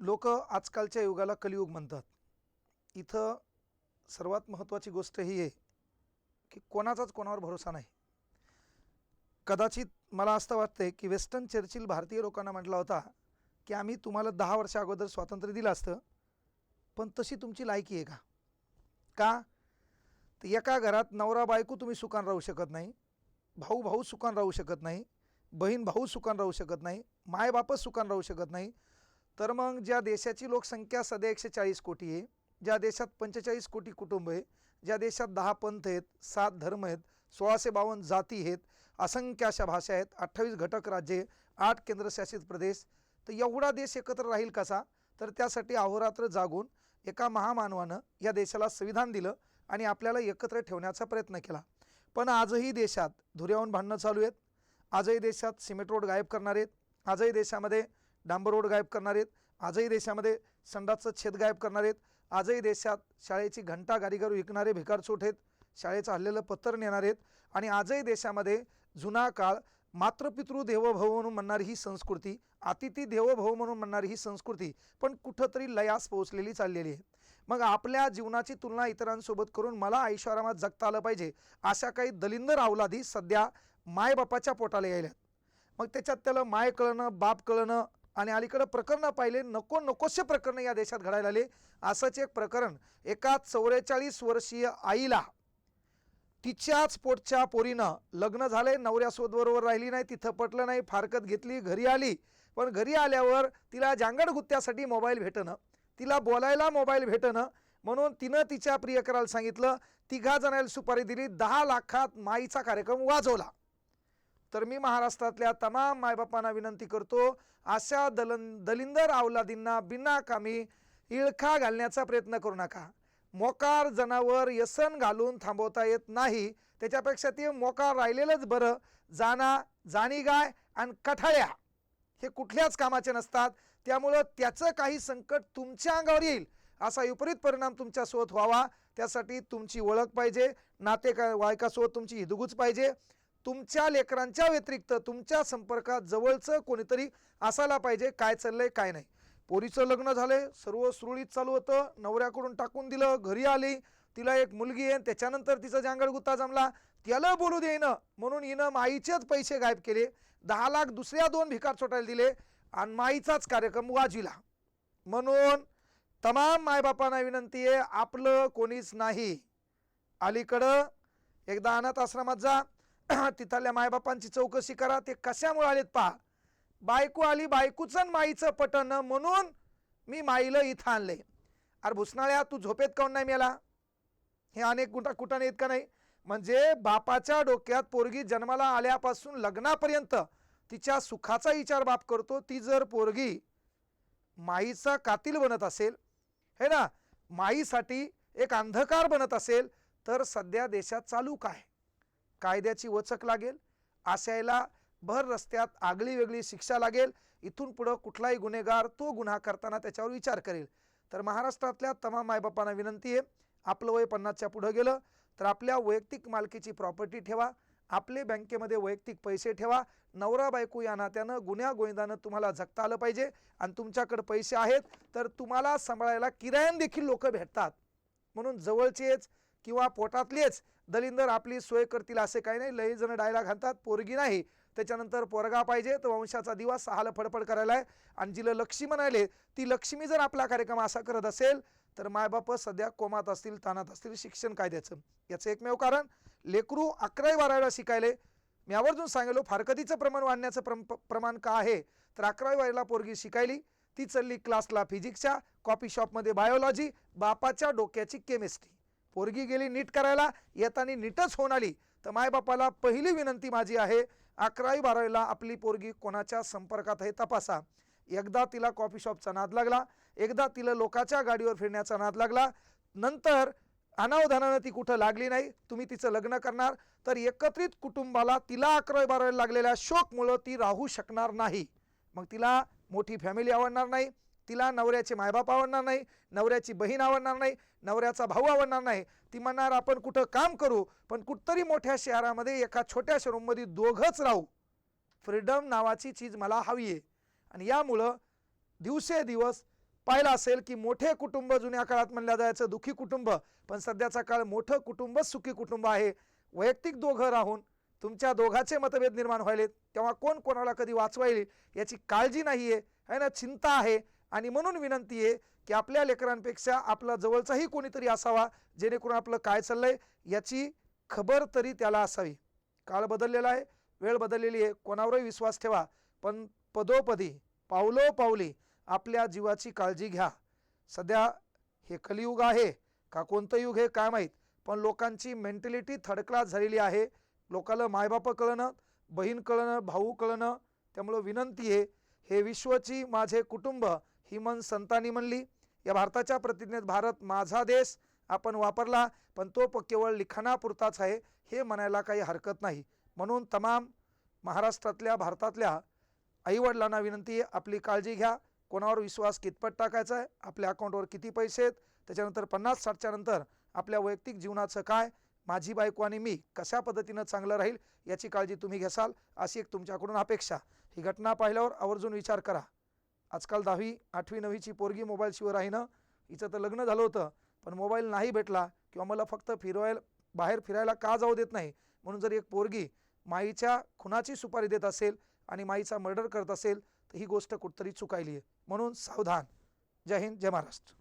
लोक आजकालच्या युगाला कलियुग म्हणतात. इथं सर्वात महत्त्वाची गोष्ट ही आहे की कोणाचाच कोणावर भरोसा नाही. कदाचित मला असं वाटतंय की वेस्टर्न चर्चिल भारतीय लोकांना म्हटला होता की आम्ही तुम्हाला दहा वर्षा अगोदर स्वातंत्र्य दिलं असतं पण तशी तुमची लायकी आहे का? का? तर एका घरात नवरा बायको तुम्ही सुकान राहू शकत नाही भाऊ भाऊ सुखान राहू शकत नाही बहीण भाऊ सुखान राहू शकत नाही मायबापच सुखान राहू शकत नाही तर मग ज्या देशाची लोकसंख्या सध्या एकशे चाळीस कोटी आहे ज्या देशात पंचेचाळीस कोटी कुटुंब आहे ज्या देशात दहा पंथ आहेत सात धर्म आहेत सोळाशे बावन्न जाती आहेत असंख्य अशा भाषा आहेत अठ्ठावीस घटक राज्ये आठ केंद्रशासित प्रदेश तर एवढा देश एकत्र राहील कसा? तर त्यासाठी अहोरात्र जागून एका महामानवानं या देशाला संविधान दिलं आणि आपल्याला एकत्र ठेवण्याचा प्रयत्न केला. पण आजही देशात धुऱ्याहून भांडणं चालू आहेत. आजही देशात सिमेंट रोड गायब करणार आहेत. आजही देशामध्ये डांबर रोड गायब करणार आहेत. आजही देशामध्ये संडाचं छेद गायब करणार आहेत. आजही देशात शाळेची घंटा गाडीगर विकणारे भिकारचोट आहेत. शाळेचं हल्लेलं पत्तर नेणार आहेत. आणि आजही देशामध्ये जुना काळ मातृपितृ देवभव म्हणून म्हणणारी ही संस्कृती अतिथी देवोभव म्हणून म्हणणारी ही संस्कृती पण कुठंतरी लयास पोहोचलेली चाललेली आहे. मग आपल्या जीवनाची तुलना इतरांसोबत करून मला ऐश्वरामात जगता आलं पाहिजे अशा काही दलिंदर अवलादी सध्या मायबापाच्या पोटाला यायल्यात. मग त्याच्यात त्याला माय कळणं बाप कळणं आणि अलीकडं प्रकरणं पाहिले नको नकोसे प्रकरणं या देशात घडायला आले असंच एक प्रकरण एका चौवेचाळीस वर्षीय आईला तिच्याच पोटच्या पोरीनं लग्न झाले नवऱ्यासोबरोबर राहिली नाही तिथं पटलं नाही फारकत घेतली घरी आली. पण घरी आल्यावर तिला जांगडगुत्त्यासाठी मोबाईल भेटणं तिला बोलायला मोबाईल भेटणं म्हणून तिनं तिच्या प्रियकराला सांगितलं तिघा जणांना सुपारी दिली दहा लाखात माईचा कार्यक्रम वाजवला. तर मी महाराष्ट्रातल्या तमाम मायबापांना विनंती करतो अशा दलन दलिंदर अवलादींना बिनाकामी इळखा घालण्याचा प्रयत्न करू नका. मोकार जनावर यसन घालून थांबवता येत नाही. त्याच्यापेक्षा ते मोकार राहिलेलंच बरं. जाना जाणी गाय आणि कठाळ्या हे कुठल्याच कामाचे नसतात. त्यामुळं त्याचं काही संकट तुमच्या अंगावर येईल असा विपरीत परिणाम तुमच्यासोबत व्हावा. त्यासाठी तुमची ओळख पाहिजे नाते का वायकासोबत तुमची हिदुगूच पाहिजे. तुमच्या लेकरांच्या व्यतिरिक्त तुमच्या संपर्कात जवळचं कोणीतरी असायला पाहिजे काय चाललंय काय नाही. पोरीचं लग्न झालंय सर्व सुरळीत चालू होतं नवऱ्याकडून टाकून दिलं घरी आली तिला एक मुलगी आहे त्याच्यानंतर तिचा जांगड गुत्ता जमला त्याला बोलू देईनं म्हणून हिनं माईचेच पैसे गायब केले दहा लाख दुसऱ्या दोन भिकार चोटायला दिले आणि माईचाच कार्यक्रम वाजविला. म्हणून तमाम मायबापांना विनंती आहे आपलं कोणीच नाही. अलीकडं एकदा अनाथ आश्रमात जा तिथल्या मायबापांची चौकशी करा. ते कशामुळे आलेत पहा. बायको आली बायकोचं आणि माईचं पटन म्हणून मी माईला इथं आणलंय अरे भुसनाळ्या तू झोपेत काऊन नाही मेला? हे अनेक कुठं कुठं नाहीत का नाही? म्हणजे बापाच्या डोक्यात पोरगी जन्माला आल्यापासून लग्नापर्यंत तिच्या सुखाचा विचार बाप करतो. ती जर पोरगी माईचा कातील बनत असेल हे ना? माईसाठी एक अंधकार बनत असेल तर सध्या देशात चालू काय? कायद्याची वचक लागेल आशायला भर रस्त्यात आगळी वेगळी शिक्षा लागेल इथून पुढं कुठलाही गुन्हेगार तो गुन्हा करताना त्याच्यावर विचार करेल. तर महाराष्ट्रातल्या तमाम मायबापांना विनंती आहे आपलं वय पन्नासच्या पुढं गेलं तर आपल्या वैयक्तिक मालकीची प्रॉपर्टी ठेवा आपले बँकेमध्ये वैयक्तिक पैसे ठेवा नवरा बायको या नात्यानं गुन्ह्या गोविंदानं तुम्हाला जगता आलं पाहिजे आणि तुमच्याकडे पैसे आहेत तर तुम्हाला सांभाळायला किरायन देखील लोक भेटतात. म्हणून जवळचेच किंवा पोटातलेच दलिंदर आपली सोय करतील असे काही नाही. लई जण डायला घालतात पोरगी नाही. त्याच्यानंतर पोरगा पाहिजे तर वंशाचा दिवा सहाला फडफड करायला आहे. आणि जिला लक्ष्मी म्हणाले ती लक्ष्मी जर आपला कार्यक्रम असा करत असेल तर मायबाप सध्या कोमात असतील तानात असतील शिक्षण कायद्याचं. याचं एकमेव कारण लेकरू अकरावी बारावीला शिकायले. मी आवर्जून सांगेलो फारकतीचं प्रमाण वाढण्याचं प्रम प्रमाण का आहे? तर अकरावी बारावीला पोरगी शिकायली. ती चालली क्लासला फिजिक्सच्या कॉफी शॉपमध्ये बायोलॉजी बापाच्या डोक्याची केमिस्ट्री. पोरगी गेली नीट करायला येताना नीटच होऊन आली. तर मायबापाला पहिली विनंती माझी आहे अकरावी बारावीला आपली पोरगी कोणाच्या संपर्कात आहे तपासा. एकदा तिला कॉफी शॉपचा नाद लागला एकदा तिला लोकाच्या गाडीवर फिरण्याचा नाद लागला. नंतर अनावधानानं ती कुठं लागली नाही तुम्ही तिचं लग्न करणार तर एकत्रित कुटुंबाला तिला अकरावी बारावीला लागलेल्या शोकमुळं ती राहू शकणार नाही. मग तिला मोठी फॅमिली आवडणार नाही. तिला नवऱ्याचे मायबाप आवडणार नाही नवऱ्याची बहीण आवडणार नाही नवऱ्याचा भाऊ आवडणार नाही. ती म्हणणार आपण कुठं काम करू पण कुठतरी मोठ्या शहरामध्ये एका छोट्या रूममध्ये दोघंच राहू. फ्रीडम नावाची चीज मला हवी आहे. आणि यामुळं दिवसेदिवस पाहिलं असेल की मोठे कुटुंब जुन्या काळात म्हणल्या जायचं दुखी कुटुंब पण सध्याचा काळ मोठं कुटुंबच सुखी कुटुंब आहे. वैयक्तिक दोघं राहून तुमच्या दोघाचे मतभेद निर्माण व्हायलेत. तेव्हा कोण कोणाला कधी वाचवायले याची काळजी नाही आहे है ना? चिंता आहे. आणि म्हणून विनंती आहे की आपल्या लेकरांपेक्षा आपला जवळचाही कोणीतरी असावा जेणेकरून आपलं काय चाललंय याची खबर तरी त्याला असावी. काळ बदललेला आहे वेळ बदललेली आहे कोणावरही विश्वास ठेवा पण पदोपदी पावलो पावली आपल्या जीवाची काळजी घ्या. सध्या हे कलियुग आहे का कोणतं युग हे काय माहीत पण लोकांची मेंटॅलिटी थर्ड क्लास झालेली आहे. लोकाला मायबापं कळणं बहीण कळणं भाऊ कळणं त्यामुळं विनंती आहे हे विश्वची माझे कुटुंब ही संतानी संतांनी म्हणली. या भारताच्या प्रतिज्ञेत भारत माझा देश. आपण वापरला पण तो केवळ लिखाणापुरताच आहे. हे म्हणायला काही हरकत नाही. म्हणून तमाम महाराष्ट्रातल्या भारतातल्या आईवडिलांना विनंती आहे आपली काळजी घ्या. कोणावर विश्वास कितपत टाकायचा आहे? आपल्या अकाउंटवर किती पैसे आहेत? त्याच्यानंतर पन्नास साठच्या नंतर आपल्या वैयक्तिक जीवनाचं काय? माझी बायको आणि मी कशा पद्धतीनं चांगलं राहील? याची काळजी तुम्ही घेसाल अशी एक तुमच्याकडून अपेक्षा. ही घटना पाहिल्यावर आवर्जून विचार करा. आजकाल दहावी आठवी नववीची पोरगी मोबाईलशिवाय राहीनं हिचं तर लग्न झालं होतं पण मोबाईल नाही भेटला किंवा मला फक्त फिरवायला बाहेर फिरायला का जाऊ देत नाही? म्हणून जर एक पोरगी माईच्या खुनाची सुपारी देत असेल आणि माईचा मर्डर करत असेल तर ही गोष्ट कुठतरी चुकायली आहे. म्हणून सावधान. जय हिंद जय महाराष्ट्र.